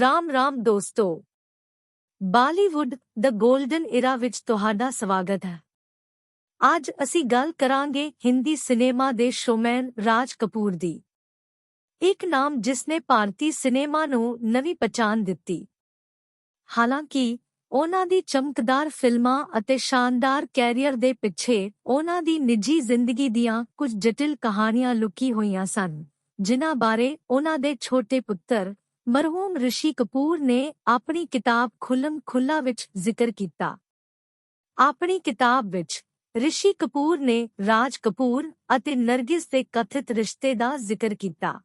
ਰਾਮ ਰਾਮ ਦੋਸਤੋ, ਬਾਲੀਵੁੱਡ ਦ golden era ਵਿੱਚ ਤੁਹਾਡਾ ਸਵਾਗਤ ਹੈ। ਅੱਜ ਅਸੀਂ ਗੱਲ ਕਰਾਂਗੇ ਹਿੰਦੀ ਸਿਨੇਮਾ ਦੇ ਸ਼ੋਮੈਨ ਰਾਜ ਕਪੂਰ ਦੀ। ਇੱਕ ਨਾਮ ਜਿਸ ਨੇ ਭਾਰਤੀ ਸਿਨੇਮਾ ਨੂੰ ਨਵੀਂ ਪਛਾਣ ਦਿੱਤੀ। ਹਾਲਾਂਕਿ, ਉਹਨਾਂ ਦੀ ਚਮਕਦਾਰ ਫਿਲਮਾਂ ਅਤੇ ਸ਼ਾਨਦਾਰ ਕੈਰੀਅਰ ਦੇ ਪਿੱਛੇ ਉਹਨਾਂ ਦੀ ਨਿੱਜੀ ਜ਼ਿੰਦਗੀ ਦੀਆਂ ਕੁਝ ਜਟਿਲ ਕਹਾਣੀਆਂ ਲੁਕੀ ਹੋਈਆਂ ਸਨ, ਜਿਨ੍ਹਾਂ ਬਾਰੇ ਉਹਨਾਂ ਦੇ ਛੋਟੇ ਪੁੱਤਰ ਮਰਹੂਮ ਰਿਸ਼ੀ ਕਪੂਰ ਨੇ ਆਪਣੀ ਕਿਤਾਬ ਖੁੱਲਮ ਖੁੱਲਾ ਵਿੱਚ ਜ਼ਿਕਰ ਕੀਤਾ। ਆਪਣੀ ਕਿਤਾਬ ਵਿੱਚ ਰਿਸ਼ੀ ਕਪੂਰ ਨੇ ਰਾਜ ਕਪੂਰ ਅਤੇ ਨਰਗਿਸ ਦੇ ਕਥਿਤ ਰਿਸ਼ਤੇ ਦਾ ਜ਼ਿਕਰ ਕੀਤਾ।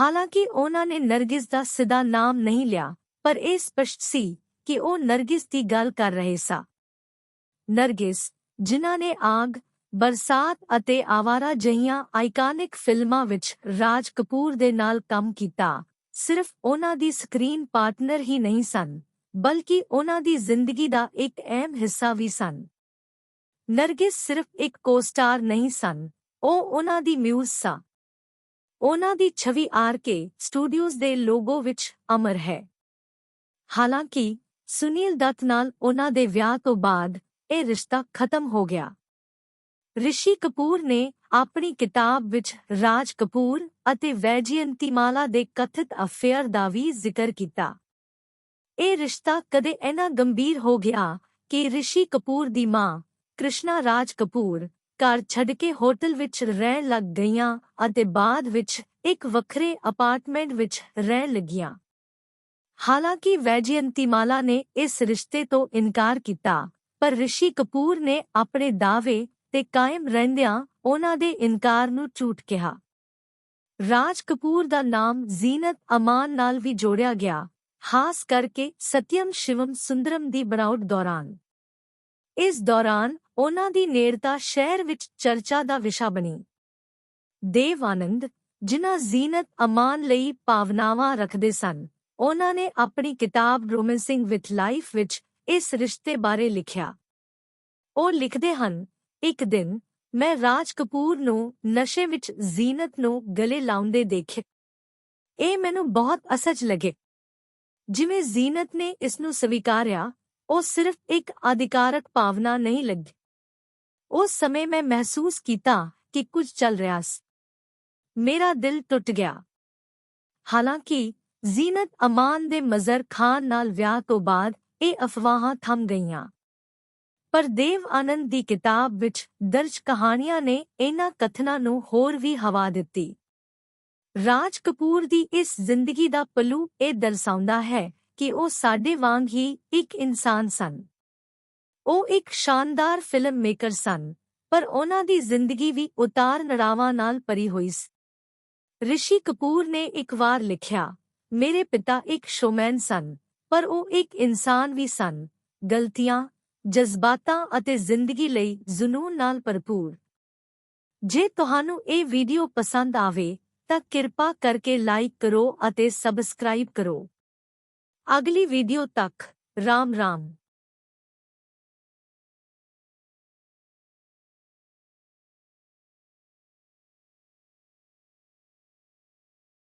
ਹਾਲਾਂਕਿ ਉਹਨਾਂ ਨੇ ਨਰਗਿਸ ਦਾ ਸਿੱਧਾ ਨਾਮ ਨਹੀਂ ਲਿਆ, ਪਰ ਇਹ ਸਪਸ਼ਟ ਸੀ ਕਿ ਉਹ ਨਰਗਿਸ ਦੀ ਗੱਲ ਕਰ ਰਹੇ ਸਾ। ਨਰਗਿਸ, ਜਿਨ੍ਹਾਂ ਨੇ ਆਗ, ਬਰਸਾਤ ਅਤੇ ਆਵਾਰਾ ਜਹੀਆਂ ਆਈਕਾਨਿਕ ਫਿਲਮਾਂ ਵਿੱਚ ਰਾਜ ਕਪੂਰ ਦੇ ਨਾਲ ਕੰਮ ਕੀਤਾ ਸਿਰਫ ਉਹਨਾਂ ਦੀ ਸਕਰੀਨ ਪਾਰਟਨਰ ਹੀ ਨਹੀਂ ਸਨ, ਬਲਕਿ ਉਹਨਾਂ ਦੀ ਜ਼ਿੰਦਗੀ ਦਾ ਇੱਕ ਅਹਿਮ ਹਿੱਸਾ ਵੀ ਸਨ। ਨਰਗਿਸ ਸਿਰਫ ਇੱਕ ਕੋਸਟਾਰ ਨਹੀਂ ਸਨ, ਉਹ ਉਹਨਾਂ ਦੀ ਮਿਊਜ਼ ਸਾ। ਉਹਨਾਂ ਦੀ ਛਵੀ ਆਰ ਕੇ ਸਟੂਡੀਓਜ਼ ਦੇ ਲੋਗੋ ਵਿੱਚ ਅਮਰ ਹੈ। ਹਾਲਾਂਕਿ, ਸੁਨੀਲ ਦੱਤ ਨਾਲ ਉਹਨਾਂ ਦੇ ਵਿਆਹ ਤੋਂ ਬਾਅਦ ਇਹ ਰਿਸ਼ਤਾ ਖਤਮ ਹੋ ਗਿਆ। ਰਿਸ਼ੀ ਕਪੂਰ ਨੇ ਆਪਣੀ ਕਿਤਾਬ ਵਿੱਚ ਰਾਜ ਕਪੂਰ ਅਤੇ ਵੈਜਯੰਤੀਮਾਲਾ ਦੇ ਕਥਿਤ ਅਫੇਅਰ ਦਾ ਵੀ ਜ਼ਿਕਰ ਕੀਤਾ। ਇਹ ਰਿਸ਼ਤਾ ਕਦੇ ਇੰਨਾ ਗੰਭੀਰ ਹੋ ਗਿਆ ਕਿ ਰਿਸ਼ੀ ਕਪੂਰ ਦੀ ਮਾਂ ਕ੍ਰਿਸ਼ਨਾ ਰਾਜ ਕਪੂਰ ਘਰ ਛੱਡ ਕੇ ਹੋਟਲ ਵਿੱਚ ਰਹਿਣ ਲੱਗ ਗਈਆਂ ਅਤੇ ਬਾਅਦ ਵਿੱਚ ਇੱਕ ਵੱਖਰੇ ਅਪਾਰਟਮੈਂਟ ਵਿੱਚ ਰਹਿਣ ਲੱਗੀਆਂ। ਹਾਲਾਂਕਿ ਵੈਜਯੰਤੀਮਾਲਾ ਨੇ ਇਸ ਰਿਸ਼ਤੇ ਤੋਂ ਇਨਕਾਰ ਕੀਤਾ, ਪਰ ਰਿਸ਼ੀ ਕਪੂਰ ਨੇ ਆਪਣੇ ਦਾਅਵੇ ਤੇ ਕਾਇਮ ਰਹਿੰਦਿਆਂ ਉਹਨਾਂ ਦੇ ਇਨਕਾਰ ਨੂੰ ਝੂਠ ਕਿਹਾ। ਰਾਜ ਕਪੂਰ ਦਾ ਨਾਮ ਜ਼ੀਨਤ ਅਮਾਨ ਨਾਲ ਵੀ ਜੋੜਿਆ ਗਿਆ, ਖਾਸ ਕਰਕੇ ਸਤਿਅਮ ਸ਼ਿਵਮ ਸੁੰਦਰਮ ਦੀ ਬਣਾਉਟ ਦੌਰਾਨ। ਇਸ ਦੌਰਾਨ ਉਹਨਾਂ ਦੀ ਨੇੜਤਾ ਸ਼ਹਿਰ ਵਿੱਚ ਚਰਚਾ ਦਾ ਵਿਸ਼ਾ ਬਣੀ। ਦੇਵ ਆਨੰਦ, ਜਿਨ੍ਹਾਂ ਜ਼ੀਨਤ ਅਮਾਨ ਲਈ ਭਾਵਨਾਵਾਂ ਰੱਖਦੇ ਸਨ, ਉਹਨਾਂ ਨੇ ਆਪਣੀ ਕਿਤਾਬ ਰੋਮੈਂਸਿੰਗ ਵਿਥ ਲਾਈਫ ਵਿੱਚ ਇਸ ਰਿਸ਼ਤੇ ਬਾਰੇ ਲਿਖਿਆ। ਉਹ ਲਿਖਦੇ ਹਨ ਇੱਕ ਦਿਨ ਮੈਂ ਰਾਜ ਕਪੂਰ ਨੂੰ ਨਸ਼ੇ ਵਿੱਚ ਜ਼ੀਨਤ ਨੂੰ ਗਲੇ ਲਾਉਂਦੇ ਦੇਖਿਆ। ਇਹ ਮੈਨੂੰ ਬਹੁਤ ਅਸਜ ਲੱਗੇ। ਜਿਵੇਂ ਜ਼ੀਨਤ ਨੇ ਇਸ ਨੂੰ ਸਵੀਕਾਰਿਆ, ਉਹ ਸਿਰਫ ਇੱਕ ਅਧਿਕਾਰਕ ਭਾਵਨਾ ਨਹੀਂ ਲੱਗੀ। ਉਸ ਸਮੇਂ ਮੈਂ ਮਹਿਸੂਸ ਕੀਤਾ ਕਿ ਕੁਝ ਚੱਲ ਰਿਹਾ ਸੀ। ਮੇਰਾ ਦਿਲ ਟੁੱਟ ਗਿਆ। ਹਾਲਾਂਕਿ ਜ਼ੀਨਤ ਅਮਾਨ ਦੇ ਮਜ਼ਰ ਖਾਨ ਨਾਲ ਵਿਆਹ ਤੋਂ ਬਾਅਦ ਇਹ ਅਫਵਾਹਾਂ ਥੰਮ ਗਈਆਂ। ਪਰ ਦੇਵ ਆਨੰਦ ਦੀ ਕਿਤਾਬ ਵਿੱਚ ਦਰਜ ਕਹਾਣੀਆਂ ਨੇ ਇਹਨਾਂ ਕਥਨਾਂ ਨੂੰ ਹੋਰ ਵੀ ਹਵਾ ਦਿੱਤੀ। ਰਾਜ ਕਪੂਰ ਦੀ ਇਸ ਜ਼ਿੰਦਗੀ ਦਾ ਪਲੂ ਇਹ ਦਰਸਾਉਂਦਾ ਹੈ ਕਿ ਉਹ ਸਾਡੇ ਵਾਂਗ ਹੀ ਇੱਕ ਇਨਸਾਨ ਸਨ। ਉਹ ਇੱਕ ਸ਼ਾਨਦਾਰ ਫਿਲਮ ਮੇਕਰ ਸਨ, ਪਰ ਉਹਨਾਂ ਦੀ ਜ਼ਿੰਦਗੀ ਵੀ ਉਤਾਰ ਨੜਾਵਾਂ ਨਾਲ ਭਰੀ ਹੋਈ ਸੀ। ਰਿਸ਼ੀ ਕਪੂਰ ਨੇ ਇੱਕ ਵਾਰ ਲਿਖਿਆ, ਮੇਰੇ ਪਿਤਾ ਇੱਕ ਸ਼ੋਮੈਨ ਸਨ, ਪਰ ਉਹ ਇੱਕ ਇਨਸਾਨ ਵੀ ਸਨ, ਗਲਤੀਆਂ ਜਜ਼ਬਾਤਾਂ ਅਤੇ ਜ਼ਿੰਦਗੀ ਲਈ ਜਨੂਨ ਨਾਲ ਭਰਪੂਰ। ਜੇ ਤੁਹਾਨੂੰ ਇਹ ਵੀਡੀਓ ਪਸੰਦ ਆਵੇ, ਤਾਂ ਕਿਰਪਾ ਕਰਕੇ ਲਾਈਕ ਕਰੋ ਅਤੇ ਸਬਸਕ੍ਰਾਈਬ ਕਰੋ। ਅਗਲੀ ਵੀਡੀਓ ਤੱਕ, ਰਾਮ ਰਾਮ।